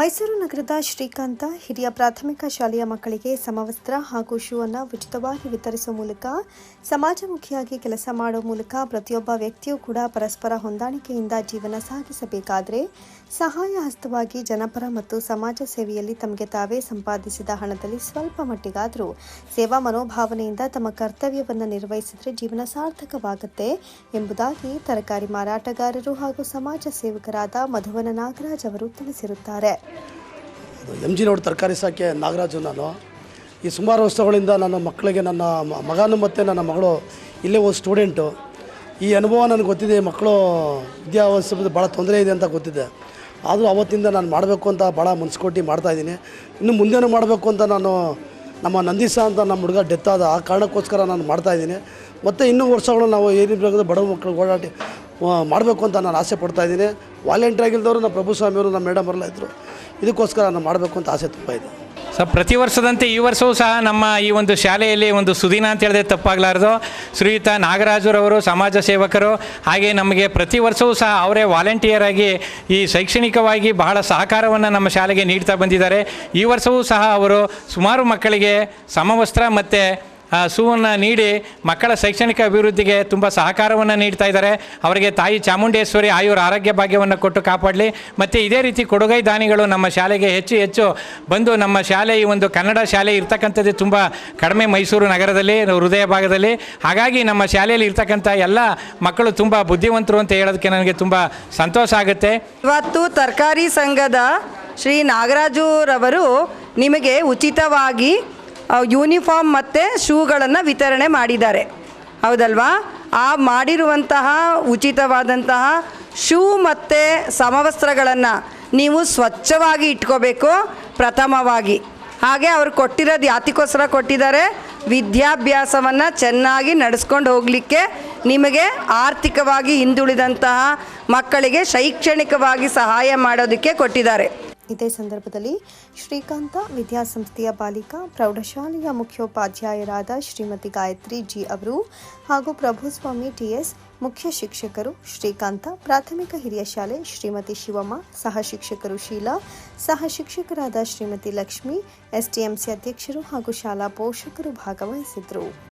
ಮೈಸೂರು ನಗರದ ಶ್ರೀಕಾಂತ ಹಿರಿಯ ಪ್ರಾಥಮಿಕ ಶಾಲೆಯ ಮಕ್ಕಳಿಗೆ ಸಮವಸ್ತ್ರ ಹಾಗೂ ಶೂ ಅನ್ನು ಉಚಿತವಾಗಿ ವಿತರಿಸುವ ಮೂಲಕ ಸಮಾಜಮುಖಿಯಾಗಿ ಕೆಲಸ ಮಾಡುವ ಮೂಲಕ ಪ್ರತಿಯೊಬ್ಬ ವ್ಯಕ್ತಿಯೂ ಕೂಡ ಪರಸ್ಪರ ಹೊಂದಾಣಿಕೆಯಿಂದ ಜೀವನ ಸಾಗಿಸಬೇಕಾದರೆ ಸಹಾಯ ಹಸ್ತವಾಗಿ ಜನಪರ ಮತ್ತು ಸಮಾಜ ಸೇವೆಯಲ್ಲಿ ತಮಗೆ ತಾವೇ ಸಂಪಾದಿಸಿದ ಹಣದಲ್ಲಿ ಸ್ವಲ್ಪ ಮಟ್ಟಿಗಾದರೂ ಸೇವಾ ಮನೋಭಾವನೆಯಿಂದ ತಮ್ಮ ಕರ್ತವ್ಯವನ್ನು ನಿರ್ವಹಿಸಿದರೆ ಜೀವನ ಸಾರ್ಥಕವಾಗುತ್ತೆ ಎಂಬುದಾಗಿ ತರಕಾರಿ ಮಾರಾಟಗಾರರು ಹಾಗೂ ಸಮಾಜ ಸೇವಕರಾದ ಮಧುವನ ನಾಗರಾಜ್ ಅವರು ತಿಳಿಸಿರುತ್ತಾರೆ. ಎಂ ಜಿ ರೋಡ್ ತರಕಾರಿ ಸಾಕೆ ನಾಗರಾಜು ನಾನು. ಈ ಸುಮಾರು ವರ್ಷಗಳಿಂದ ನನ್ನ ಮಕ್ಕಳಿಗೆ ನನ್ನ ಮಗನು ಮತ್ತು ನನ್ನ ಮಗಳು ಇಲ್ಲೇ ಒಂದು ಸ್ಟೂಡೆಂಟು. ಈ ಅನುಭವ ನನಗೆ ಗೊತ್ತಿದೆ ಮಕ್ಕಳು ವಿದ್ಯಾಭ್ಯಾಸದ ಭಾಳ ತೊಂದರೆ ಇದೆ ಅಂತ ಗೊತ್ತಿದೆ. ಆದರೂ ಅವತ್ತಿಂದ ನಾನು ಮಾಡಬೇಕು ಅಂತ ಭಾಳ ಮುನ್ಸ್ಕೊಟ್ಟು ಮಾಡ್ತಾಯಿದ್ದೀನಿ ಇನ್ನು ಮುಂದೇನು ಮಾಡಬೇಕು ಅಂತ ನಾನು ನಮ್ಮ ನಂದಿಸ ಅಂತ ನಮ್ಮ ಹುಡುಗ ಡೆತ್ ಆದ ಆ ಕಾರಣಕ್ಕೋಸ್ಕರ ನಾನು ಮಾಡ್ತಾಯಿದ್ದೀನಿ ಮತ್ತು ಇನ್ನೂ ವರ್ಷಗಳು ನಾವು ಏನಿರಬೇಕು ಬಡವ ಮಕ್ಕಳು ಓಡಾಟಿ ಮಾಡಬೇಕು ಅಂತ ನಾನು ಆಸೆ ಪಡ್ತಾಯಿದ್ದೀನಿ ವಾಲೆಂಟ್ರಿ ಆಗಿಲ್ದವರು ನಮ್ಮ ಪ್ರಭು ಸ್ವಾಮಿಯವರು ನಮ್ಮ ಮೇಡಮ್ ಅವರೆಲ್ಲ ಇದ್ದರು ಇದಕ್ಕೋಸ್ಕರ ನಾನು ಮಾಡಬೇಕು ಅಂತ ಆಸೆ ತುಂಬ ಇದೆ. ಸೊ ಪ್ರತಿ ವರ್ಷದಂತೆ ಈ ವರ್ಷವೂ ಸಹ ನಮ್ಮ ಈ ಒಂದು ಶಾಲೆಯಲ್ಲಿ ಒಂದು ಸುದಿನ ಅಂತ ಹೇಳಿದ್ರೆ ತಪ್ಪಾಗಲಾರ್ದು. ಶ್ರೀಯುತ ನಾಗರಾಜುರವರು, ಸಮಾಜ ಸೇವಕರು, ಹಾಗೆ ನಮಗೆ ಪ್ರತಿ ವರ್ಷವೂ ಸಹ ಅವರೇ ವಾಲಂಟಿಯರ್ ಆಗಿ ಈ ಶೈಕ್ಷಣಿಕವಾಗಿ ಬಹಳ ಸಹಕಾರವನ್ನು ನಮ್ಮ ಶಾಲೆಗೆ ನೀಡ್ತಾ ಬಂದಿದ್ದಾರೆ. ಈ ವರ್ಷವೂ ಸಹ ಅವರು ಸುಮಾರು ಮಕ್ಕಳಿಗೆ ಸಮವಸ್ತ್ರ ಮತ್ತು ಸೂವನ್ನು ನೀಡಿ ಮಕ್ಕಳ ಶೈಕ್ಷಣಿಕ ಅಭಿವೃದ್ಧಿಗೆ ತುಂಬ ಸಹಕಾರವನ್ನು ನೀಡ್ತಾ ಇದ್ದಾರೆ. ಅವರಿಗೆ ತಾಯಿ ಚಾಮುಂಡೇಶ್ವರಿ ಆಯುರ ಆರೋಗ್ಯ ಭಾಗ್ಯವನ್ನು ಕೊಟ್ಟು ಕಾಪಾಡಲಿ. ಮತ್ತು ಇದೇ ರೀತಿ ಕೊಡುಗೈ ದಾನಿಗಳು ನಮ್ಮ ಶಾಲೆಗೆ ಹೆಚ್ಚು ಹೆಚ್ಚು ಬಂದು ನಮ್ಮ ಶಾಲೆ ಈ ಒಂದು ಕನ್ನಡ ಶಾಲೆ ಇರ್ತಕ್ಕಂಥದ್ದು ತುಂಬ ಕಡಿಮೆ ಮೈಸೂರು ನಗರದಲ್ಲಿ, ಹೃದಯ ಭಾಗದಲ್ಲಿ. ಹಾಗಾಗಿ ನಮ್ಮ ಶಾಲೆಯಲ್ಲಿ ಇರ್ತಕ್ಕಂಥ ಎಲ್ಲ ಮಕ್ಕಳು ತುಂಬ ಬುದ್ಧಿವಂತರು ಅಂತ ಹೇಳೋದಕ್ಕೆ ನನಗೆ ತುಂಬ ಸಂತೋಷ ಆಗುತ್ತೆ. ಇವತ್ತು ತರಕಾರಿ ಸಂಘದ ಶ್ರೀ ನಾಗರಾಜುರವರು ನಿಮಗೆ ಉಚಿತವಾಗಿ ಯೂನಿಫಾರ್ಮ್ ಮತ್ತು ಶೂಗಳನ್ನು ವಿತರಣೆ ಮಾಡಿದ್ದಾರೆ. ಹೌದಲ್ವಾ? ಆ ಮಾಡಿರುವಂತಹ ಉಚಿತವಾದಂತಹ ಶೂ ಮತ್ತು ಸಮವಸ್ತ್ರಗಳನ್ನು ನೀವು ಸ್ವಚ್ಛವಾಗಿ ಇಟ್ಕೋಬೇಕು, ಪ್ರಥಮವಾಗಿ. ಹಾಗೆ ಅವರು ಕೊಟ್ಟಿರೋದು ಯಾತಿಗೋಸ್ಕರ ಕೊಟ್ಟಿದ್ದಾರೆ. ವಿದ್ಯಾಭ್ಯಾಸವನ್ನು ಚೆನ್ನಾಗಿ ನಡೆಸ್ಕೊಂಡು ಹೋಗಲಿಕ್ಕೆ ನಿಮಗೆ ಆರ್ಥಿಕವಾಗಿ ಹಿಂದುಳಿದಂತಹ ಮಕ್ಕಳಿಗೆ ಶೈಕ್ಷಣಿಕವಾಗಿ ಸಹಾಯ ಮಾಡೋದಕ್ಕೆ ಕೊಟ್ಟಿದ್ದಾರೆ. ಇದೇ ಸಂದರ್ಭದಲ್ಲಿ ಶ್ರೀಕಾಂತ ವಿದ್ಯಾಸಂಸ್ಥೆಯ ಬಾಲಿಕಾ, ಪ್ರೌಢಶಾಲೆಯ ಮುಖ್ಯೋಪಾಧ್ಯಾಯರಾದ ಶ್ರೀಮತಿ ಗಾಯತ್ರಿ ಜಿ ಅವರು ಹಾಗೂ ಪ್ರಭುಸ್ವಾಮಿ ಟಿಎಸ್ ಮುಖ್ಯ ಶಿಕ್ಷಕರು ಶ್ರೀಕಾಂತ, ಪ್ರಾಥಮಿಕ ಹಿರಿಯ ಶಾಲೆ ಶ್ರೀಮತಿ ಶಿವಮ್ಮ, ಸಹ ಶಿಕ್ಷಕರು ಶೀಲಾ, ಸಹ ಶಿಕ್ಷಕರಾದ ಶ್ರೀಮತಿ ಲಕ್ಷ್ಮಿ ಎಸ್ಟಿಎಂಸಿ ಅಧ್ಯಕ್ಷರು ಹಾಗೂ ಶಾಲಾ ಪೋಷಕರು ಭಾಗವಹಿಸಿದ್ರು